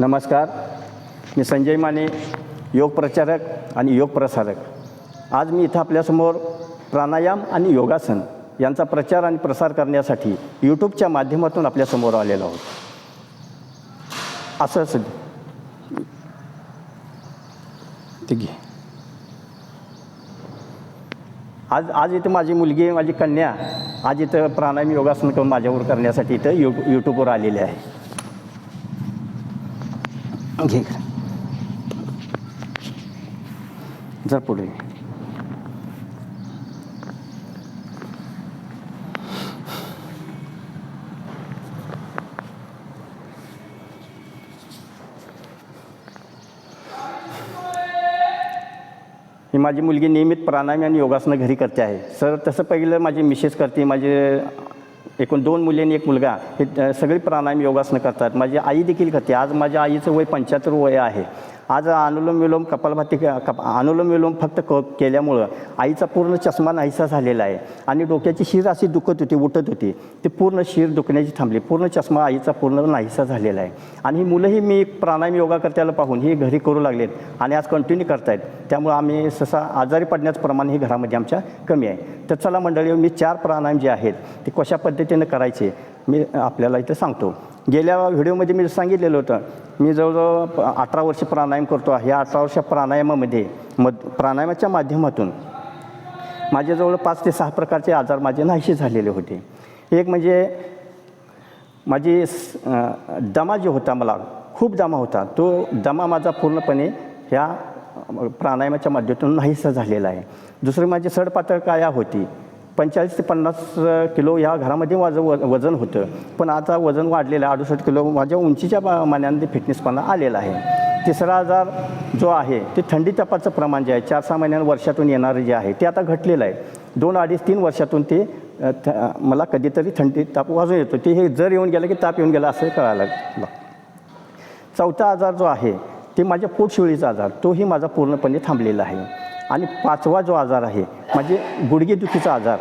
नमस्कार. मी संजय माने योग प्रचारक आणि योग प्रसारक. आज मी इथं आपल्यासमोर प्राणायाम आणि योगासन यांचा प्रचार आणि प्रसार करण्यासाठी यूट्यूबच्या माध्यमातून आपल्यासमोर आलेलो आहोत. असं ते घे आज आज इथं माझी मुलगी माझी कन्या आज इथं प्राणायाम योगासन करून माझ्यावर करण्यासाठी इथं यू यूट्यूबवर आलेली आहे. घे इकडे. जर पुढे ही माझी मुलगी नियमित प्राणायाम आणि योगासनं घरी करते आहे सर तसं पहिलं माझी मिसेस करते माझे एकूण दोन मुली आणि एक मुलगा हे सगळी प्राणायाम योगासनं करतात. माझी आई देखील करते. आज माझ्या आईचं वय पंच्याहत्तर वय आहे. आज अनुलोम विलोम कपालभाती कप अनुलोम विलोम फक्त क केल्यामुळं आईचा पूर्ण चष्मा नाहीसा झालेला आहे. आणि डोक्याची शिर अशी दुखत होती उठत होती. ती पूर्ण शिर दुखण्याची थांबली. पूर्ण चष्मा आईचा पूर्ण नाहीसा झालेला आहे. आणि ही मुलंही मी प्राणायाम योगा करत्याला पाहून ही घरी करू लागलेत आणि आज कंटिन्यू करतायत. त्यामुळं आम्ही ससा आजारी पडण्याचं प्रमाण हे घरामध्ये आमच्या कमी आहे. तर चला मंडळी मी चार प्राणायाम जे आहेत ते कशा पद्धतीनं करायचे मी आपल्याला इथं सांगतो. गेल्या व्हिडिओमध्ये मी सांगितलेलं होतं मी जवळजवळ अठरा वर्ष प्राणायाम करतो ह्या अठरा वर्ष प्राणायामामध्ये मध प्राणायामाच्या माध्यमातून माझ्याजवळ पाच ते सहा प्रकारचे आजार माझे नाहीसे झालेले होते. एक म्हणजे माझी स- दमा जो होता मला खूप दमा होता. तो दमा माझा पूर्णपणे ह्या प्राणायामाच्या माध्यमातून नाहीसा झालेला आहे. दुसरी माझी सडपातळ काया होती. पंचेचाळीस ते पन्नास किलो ह्या घरामध्ये माझं व वजन होतं. पण आता वजन वाढलेलं आहे अडुसष्ट किलो माझ्या उंचीच्या मा- फिटनेसपणा आलेला आहे. तिसरा आजार जो आहे ते थंडी तापाचं प्रमाण जे आहे चार सहा महिन्यां वर्षातून येणारं जे आहे ते आता घटलेलं आहे. दोन अडीच तीन वर्षातून ते थ मला कधीतरी थंडी ताप वाजून येतो. ते हे जर येऊन गेलं की ताप येऊन गेला असं कळायला लागलं चौथा आजार जो आहे ते माझ्या पोटशिवळीचा आजार तोही माझा पूर्णपणे थांबलेला आहे. आणि पाचवा जो आजार आहे म्हणजे गुडघेदुखीचा आजार.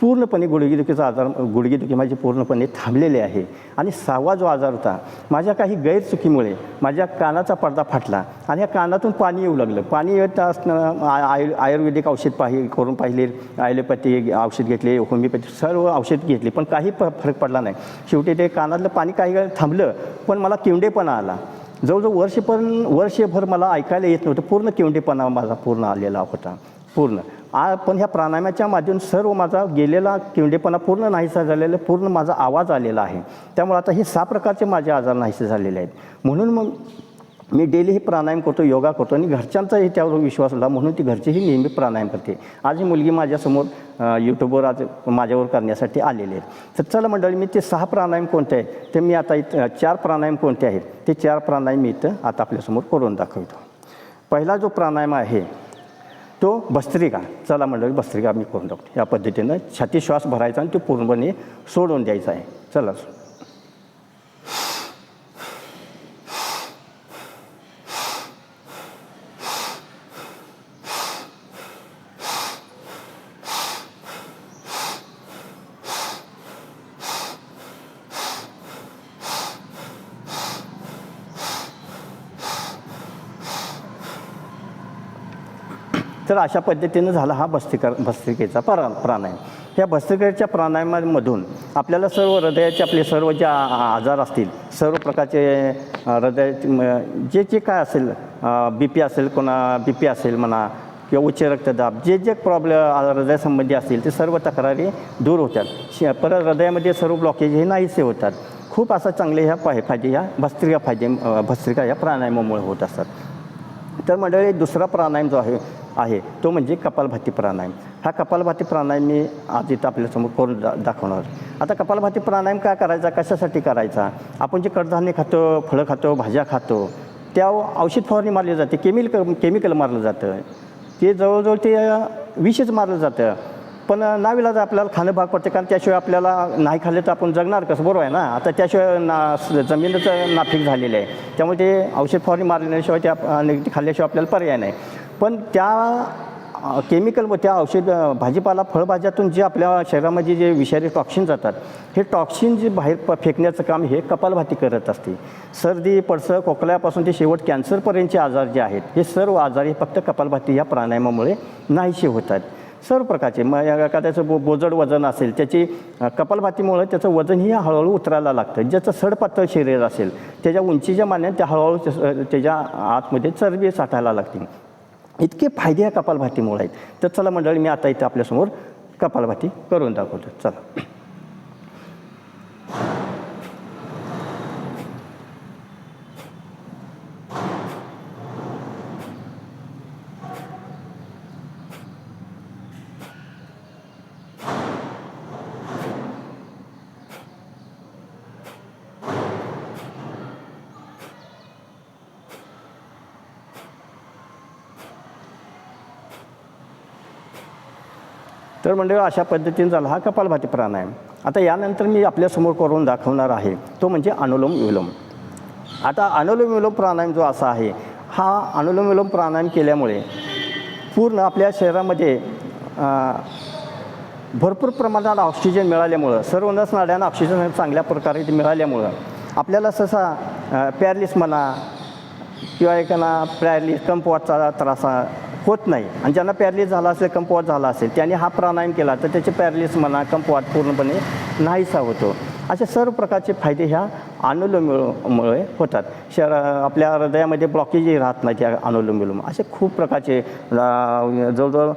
पूर्णपणे गुडघेदुखीचा आजार गुडघेदुखी माझी पूर्णपणे थांबलेले आहे. आणि सहावा जो आजार होता माझ्या काही गैरचुकीमुळे माझ्या कानाचा पडदा फाटला आणि या कानातून पाणी येऊ लागलं. पाणी येत असणं आय आयु आयुर्वेदिक औषध पाहि करून पाहिले ॲलोपॅथी औषध घेतले होमिओपॅथी सर्व औषध घेतली पण काही प फरक पडला नाही. शेवटी ते कानातलं पाणी काही थांबलं पण मला किवडेपणा आला. जवळजवळ वर्षपण वर्षभर मला ऐकायला येत नव्हतं. पूर्ण किवडेपणा माझा पूर्ण आलेला होता. पूर्ण. आ पण ह्या प्राणायामाच्या माध्यम सर्व माझा गेलेला किवडेपणा पूर्ण नाहीसा झालेला आहे, पूर्ण माझा आवाज आलेला आहे. त्यामुळे आता हे सहा प्रकारचे माझे आजार नाहीसे झालेले आहेत. म्हणून मग मी डेली हे प्राणायाम करतो योगा करतो आणि घरच्यांचाही त्यावर विश्वास होता म्हणून ती घरचीही नेहमी प्राणायाम करते. आज ही मुलगी माझ्यासमोर यूट्यूबवर आज माझ्यावर करण्यासाठी आलेली आहेत तर चला मंडळी मी ते सहा प्राणायाम कोणते आहेत? ते मी आता इथं चार प्राणायाम कोणते आहेत? ते चार प्राणायाम मी इथं आता आपल्यासमोर करून दाखवतो. पहिला जो प्राणायाम आहे तो भस्त्रिका. चला मंडळी भस्त्रिका मी करून दाखवतो. या पद्धतीनं छाती श्वास भरायचा आणि तो पूर्णपणे सोडून द्यायचा आहे. चला. तर अशा पद्धतीनं झाला हा भस्त्रिका भस्त्रिकेचा प्रा प्राणायाम. या भस्त्रिकेच्या प्राणायामामधून आपल्याला सर्व हृदयाचे आपले सर्व जे आजार असतील सर्व प्रकारचे हृदया जे जे काय असेल बी पी असेल कोणा बी पी असेल म्हणा किंवा उच्च रक्तदाब जे जे प्रॉब्लेम हृदयासंबंधी असतील ते सर्व तक्रारी दूर होतात. श परत हृदयामध्ये सर्व ब्लॉकेज हे नाहीसे होतात. खूप असं चांगले ह्या फाय फायदे ह्या भस्त्रिका फायदे भस्त्रिका या प्राणायामामुळे होत असतात. तर मंडळी दुसरा प्राणायाम जो आहे आहे तो म्हणजे कपालभाती प्राणायाम. हा कपालभाती प्राणायाम मी आज इथं आपल्यासमोर करून दा दाखवणार. आता कपालभाती प्राणायाम काय करायचा कशासाठी करायचा? आपण जे कडधान्य खातो फळं खातो भाज्या खातो त्या औषध फवारणी मारली जाते केमिकल केमिकल मारलं जातं. ते जवळजवळ ते विषच मारलं जातं. पण नाविलाज आपल्याला खाणं भाग पडते कारण त्याशिवाय आपल्याला नाही खाल्लं तर आपण जगणार कसं? बरोबर आहे ना? आता त्याशिवाय ना जमिनीचं नाफिक झालेलं आहे. त्यामुळे ते औषध फवारणी मारल्याशिवाय त्या खाल्ल्याशिवाय आपल्याला पर्याय नाही. पण त्या केमिकल व त्या औषध भाजीपाला फळभाज्यातून जे आपल्या शरीरामध्ये जे विषारी टॉक्सिन जातात हे टॉक्सिन जे बाहेर प फेकण्याचं काम हे कपालभाती करत असते. सर्दी पडसं खोकल्यापासून ते शेवट कॅन्सरपर्यंतचे आजार जे आहेत हे सर्व आजार हे फक्त कपालभाती या प्राणायामामुळे नाहीसे होतात. सर्व प्रकारचे. मग एखाद्याचं बो बोजड वजन असेल त्याची कपालभातीमुळं त्याचं वजनही हळूहळू उतरायला लागतं. ज्याचं सडपातळ शरीर असेल त्याच्या उंचीच्या मान्यात त्या हळूहळू त्याच्या आतमध्ये चरबी साठायला लागते. इतके फायदे या कपालभातीमुळे आहेत. तर चला मंडळी मी आता इथे आपल्यासमोर कपालभाती करून दाखवतो. चला. तर म्हणजे अशा पद्धतीने झाला हा कपालभाती प्राणायाम. आता यानंतर मी आपल्यासमोर करून दाखवणार आहे तो म्हणजे अनुलोम विलोम. आता अनुलोम विलोम प्राणायाम जो असा आहे हा अनुलोम विलोम प्राणायाम केल्यामुळे पूर्ण आपल्या शरीरामध्ये भरपूर प्रमाणात ऑक्सिजन मिळाल्यामुळं सर्व नस नाड्यांना ऑक्सिजन चांगल्या प्रकारे ते मिळाल्यामुळं आपल्याला सहसा पॅरलिस म्हणा किंवा एकांना पॅरलिस कंपवाटचा त्रास होत नाही. आणि ज्यांना पॅरलिस झाला असेल कंपवाट झाला असेल त्यांनी हा प्राणायाम केला तर त्याचे पॅरलिस म्हणा कंपवाट पूर्णपणे नाहीसा होतो. असे सर्व प्रकारचे फायदे ह्या अनुलोममुळे होतात. शर आपल्या हृदयामध्ये ब्लॉकेजही राहत नाही त्या अनुलोम विलोम असे खूप प्रकारचे जवळजवळ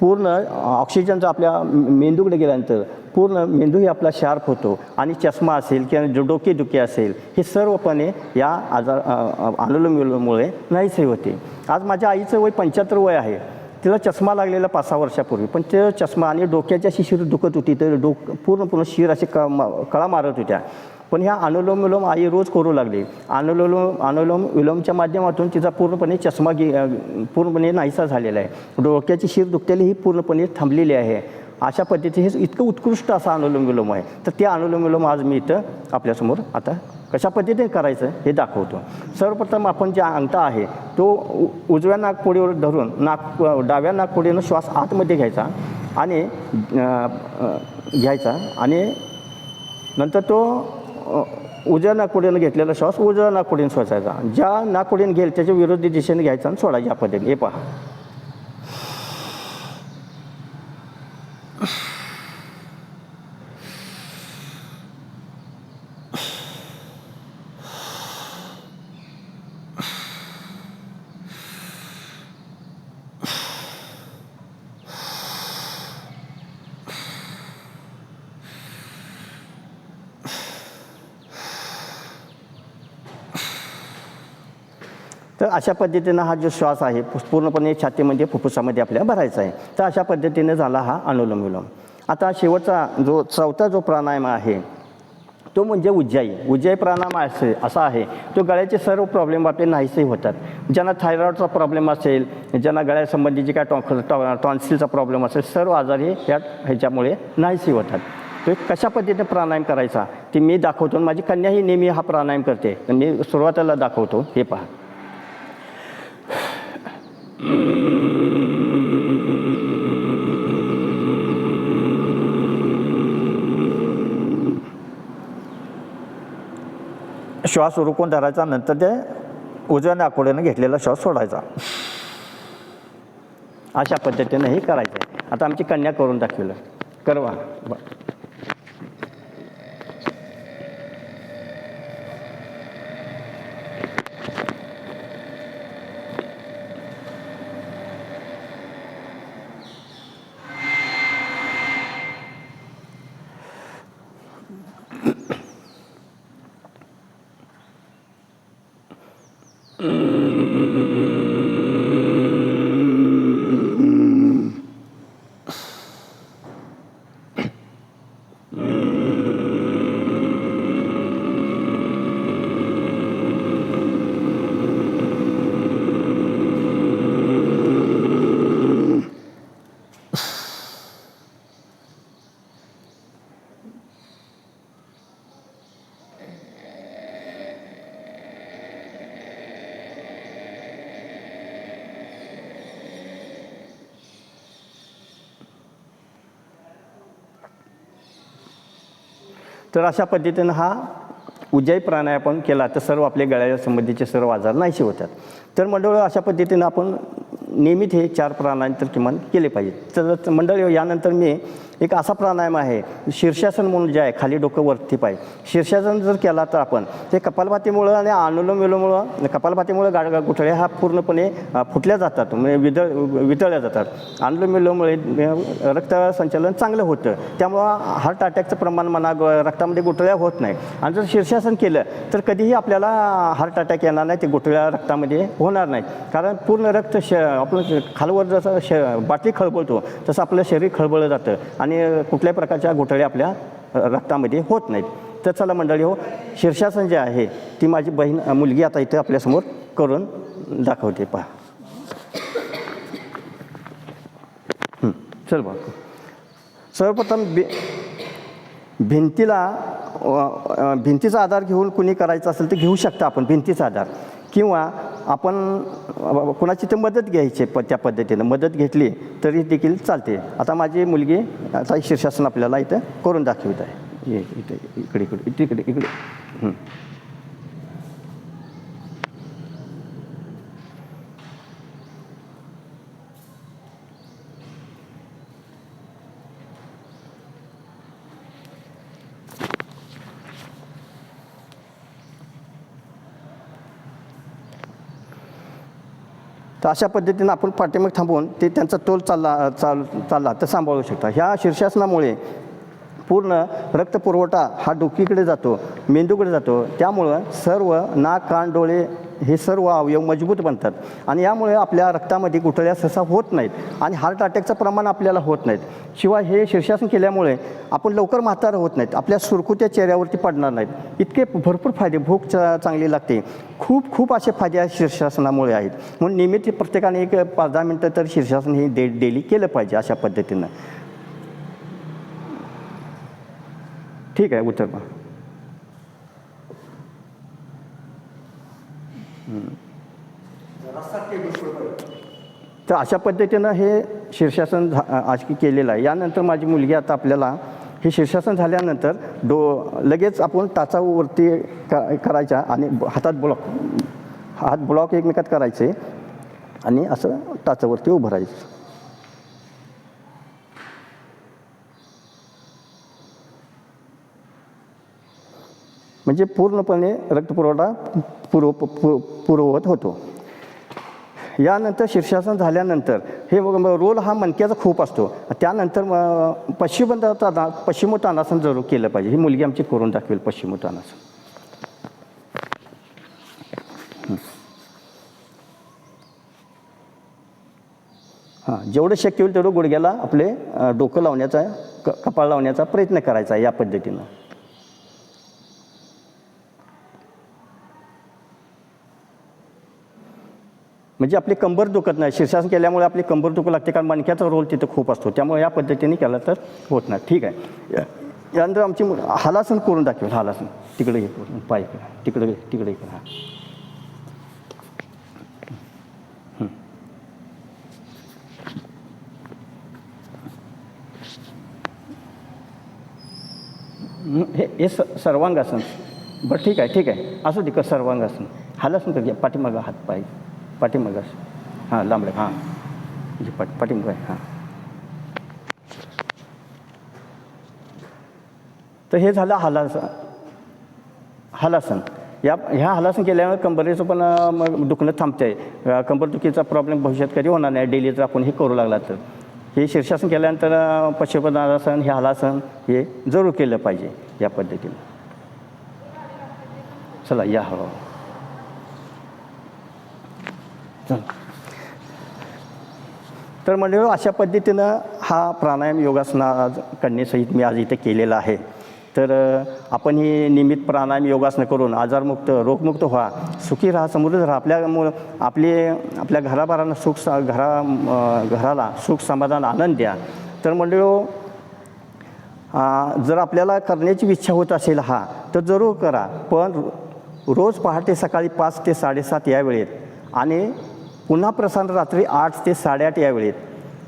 पूर्ण ऑक्सिजनचा आपल्या मेंदूकडे गेल्यानंतर पूर्ण मेंदूही आपला शार्प होतो आणि चष्मा असेल किंवा डोकेदुखी असेल हे सर्वपणे या आजार अनुलोम विलोममुळे नाहीसे होते. आज माझ्या आईचं वय पंच्याहत्तर वय आहे. तिला चष्मा लागलेला पाच सहा वर्षापूर्वी. पण ते चष्मा आणि डोक्याच्या शिशीर दुखत होती. तर डोक पूर्ण शिर असे क म- कळा मारत होत्या. पण ह्या अनुलोम विलोम आई रोज करू लागली. अनुलोम अनुलोम विलोमच्या माध्यमातून तिचा पूर्णपणे चष्मा गे पूर्णपणे नाहीसा झालेला आहे. डोक्याची शिर दुखतेली ही पूर्णपणे थांबलेली आहे. अशा पद्धतीचे हे इतकं उत्कृष्ट असा अनुलोम विलोम आहे. तर ते अनुलोम विलोम आज मी इथं आपल्यासमोर आता कशा पद्धतीने करायचं हे दाखवतो. सर्वप्रथम आपण जे अंगठा आहे तो उ- उजव्या नागपुडीवर धरून नाक डाव्या नागपुडीनं श्वास आतमध्ये घ्यायचा आणि घ्यायचा आणि नंतर तो उज्या उजव्या नागपुडीनं घेतलेला श्वास उजव्या नागपुडीनं सोसायचा. ज्या नागपुडीनं घेईल त्याच्या विरोधी दिशेने घ्यायचा आणि सोडायच्या पद्धतीने. हे पहा. तर अशा पद्धतीनं हा जो श्वास आहे पूर्णपणे छातीमध्ये फुफ्फुसामध्ये आपल्या भरायचा आहे. तर अशा पद्धतीने झाला हा अनुलोम विलोम. आता शेवटचा जो चौथा जो प्राणायाम आहे तो म्हणजे उज्जाई. उज्जाई प्राणायाम असे असा आहे तो गळ्याचे सर्व प्रॉब्लेम आपले नाहीसे होतात. ज्यांना थायरॉईडचा प्रॉब्लेम असेल ज्यांना गळ्यासंबंधीची काय टॉ टॉ टॉन्सिलचा प्रॉब्लेम असेल सर्व आजार हे या ह्याच्यामुळे नाहीसे होतात. तो कशा पद्धतीने प्राणायाम करायचा ते मी दाखवतो आणि माझी कन्याही नेहमी हा प्राणायाम करते. मी सुरुवातीला दाखवतो हे पहा. श्वास रोखून धरायचा नंतर ते उजव्या नाकोड्यानं घेतलेला श्वास सोडायचा. अशा पद्धतीनं हे करायचं आहे. आता आमची कन्या करून दाखवलं. करवा. Yes. तर अशा पद्धतीनं हा उज्जय प्राणायाम आपण केला तर सर्व आपल्या गळ्याच्या संबंधीचे सर्व आजार नाहीसे होतात. तर मंडळ अशा पद्धतीनं आपण नियमित हे चार प्राणायाम तर किमान केले पाहिजे तर मंडळ यानंतर मी एक असा प्राणायाम आहे शीर्षासन म्हणून जे आहे खाली डोकं वरती पाय. शीर्षासन जर केला तर आपण ते कपालभातीमुळं आणि अनुलोम विलोमुळं कपालभातीमुळं गाड गुठळ्या हा पूर्णपणे फुटल्या जातात म्हणजे विदळ वितळल्या जातात. अनुलोम विलोमुळे रक्त संचलन चांगलं होतं. त्यामुळं हार्ट अटॅकचं प्रमाण म्हणा ग- रक्तामध्ये गुठळ्या होत नाही. आणि जर शीर्षासन केलं तर कधीही आपल्याला हार्ट अटॅक येणार नाही ते गुठळ्या रक्तामध्ये होणार नाही. कारण पूर्ण रक्त श आपलं खालवर जसं श बाटली खळबळतो तसं आपलं शरीर खळबळलं जातं. आणि कुठल्याही प्रकारच्या घोटाळ्या आपल्या रक्तामध्ये होत नाहीत. तर चला मंडळी हो शीर्षासन जे आहे ती माझी बहीण मुलगी आता इथे आपल्यासमोर करून दाखवते पहा. चल बा. सर्वप्रथम भि भिंतीला भिंतीचा आधार घेऊन कुणी करायचं असेल तर घेऊ शकता आपण भिंतीचा आधार. किंवा आपण कुणाची तर मदत घ्यायची प त्या पद्धतीनं. मदत घेतली तरी देखील चालते. आता माझी मुलगी आता शीर्षासन आपल्याला इथं करून दाखवत आहे. ये इथे इकडे इकडे इकडे इकडे. तर अशा पद्धतीनं आपण पाठीमाग थांबवून ते त्यांचा तोल चालला चाल चालला तर सांभाळू शकता. ह्या शीर्षासनामुळे पूर्ण रक्तपुरवठा हा डोकीकडे जातो मेंदूकडे जातो. त्यामुळं सर्व नाक कान डोळे हे सर्व अवयव मजबूत बनतात. आणि यामुळे आपल्या रक्तामध्ये गुठळ्या सहसा होत नाहीत आणि हार्ट अटॅकचं प्रमाण आपल्याला होत नाहीत. शिवाय हे शीर्षासन केल्यामुळे आपण लवकर म्हातारं होत नाहीत. आपल्या सुरकुत्या चेहऱ्यावरती पडणार नाहीत. इतके भरपूर फायदे भूक चा चांगली लागते. खूप खूप असे फायदे या शीर्षासनामुळे आहेत. म्हणून नियमित प्रत्येकाने एक पाच दहा मिनटं तर शीर्षासन हे डे डेली केलं पाहिजे अशा पद्धतीनं. ठीक आहे उत्तर तर अशा पद्धतीनं हे शीर्षासन झा आज केलेलं आहे. यानंतर माझी मुलगी आता आपल्याला हे शीर्षासन झाल्यानंतर डो लगेच आपण टाचावरती करायच्या आणि हातात ब्लॉक हात ब्लॉक एकमेकात करायचे आणि असं टाचावरती उभं राहायचं. म्हणजे पूर्णपणे रक्तपुरवठा पूर्व पुरवत होतो. यानंतर शीर्षासन झाल्यानंतर हे रोल हा मणक्याचा खूप असतो. त्यानंतर मग पश्चिमोत्ताना पश्चिमोत्तानासन जरूर केलं पाहिजे. ही मुलगी आमची करून दाखवेल पश्चिमोत्तानासन. हां. जेवढं शक्य होईल तेवढं गुडघ्याला आपले डोकं लावण्याचा क कपाळ लावण्याचा प्रयत्न करायचा या पद्धतीनं. म्हणजे आपली कंबर दुखत नाही. शीर्षासन केल्यामुळे आपली कंबर दुखू लागते कारण मणक्याचा रोल तिथं खूप असतो. त्यामुळे या पद्धतीने केला तर होत नाही. ठीक आहे. यानंतर आमची हालासन करून दाखवेल. हालासन. तिकडे घे करून. पाय तिकडे घे तिकडे घे हां. हे हे स सर्वांगासन. बरं ठीक आहे ठीक आहे. असू दे का सर्वांगासन. हालासन कर घ्या पाठीमागं हात पाय. पाठीमागं असं. हां लांबडे हां. जी पाठ पाठीमागं आहे हां. तर हे झालं हालासन. हालासन. या ह्या हलासन केल्यामुळे कंबरेचं पण मग दुखणं थांबते कंबरदुखीचा प्रॉब्लेम भविष्यात कधी होणार नाही. डेली जर आपण हे करू लागला तर. हे शीर्षासन केल्यानंतर अं, पश्चिमपदासन हे हलासन हे जरूर केलं पाहिजे या पद्धतीने. चला या हळू चला तर म्हणजे अशा पद्धतीनं हा प्राणायाम योगासना आज करण्यासहित मी आज इथे केलेला आहे. तर आपण ही नियमित प्राणायाम योगासनं करून आजारमुक्त रोगमुक्त व्हा सुखी राहा समृद्ध राहा. आपल्यामुळं आपली आपल्या घराबारांना सुख सा घरा घराला सुख समाधान आनंद द्या. तर म्हणजे जर आपल्याला करण्याची इच्छा होत असेल हा तर जरूर करा. पण रोज पहाटे सकाळी पाच ते साडेसात या वेळेत आणि पुन्हा प्रसारण रात्री आठ ते साडेआठ या वेळेत.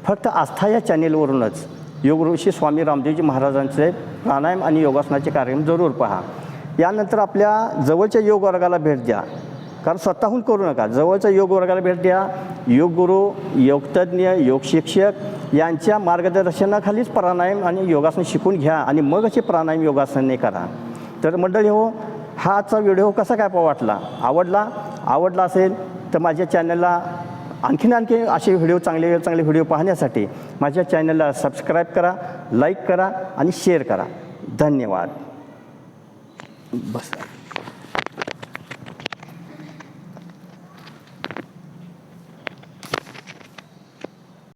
फक्त आस्था या चॅनेलवरूनच योगऋषी स्वामी रामदेवजी महाराजांचे प्राणायाम आणि योगासनाचे कार्यक्रम जरूर पहा. यानंतर आपल्या जवळच्या योग वर्गाला भेट द्या. कारण स्वतःहून करू नका. जवळच्या योग वर्गाला भेट द्या. योग गुरु योगतज्ञ योग शिक्षक यांच्या मार्गदर्शनाखालीच प्राणायाम आणि योगासन शिकून घ्या आणि मग असे प्राणायाम योगासने करा. तर मंडळी हो हा आजचा व्हिडिओ कसा काय पा वाटला? आवडला? आवडला असेल? तर माझ्या चॅनलला आणखीन आणखी असे व्हिडिओ चांगले चांगले व्हिडिओ पाहण्यासाठी माझ्या चॅनलला सबस्क्राईब करा लाईक करा आणि शेअर करा. धन्यवाद. बस.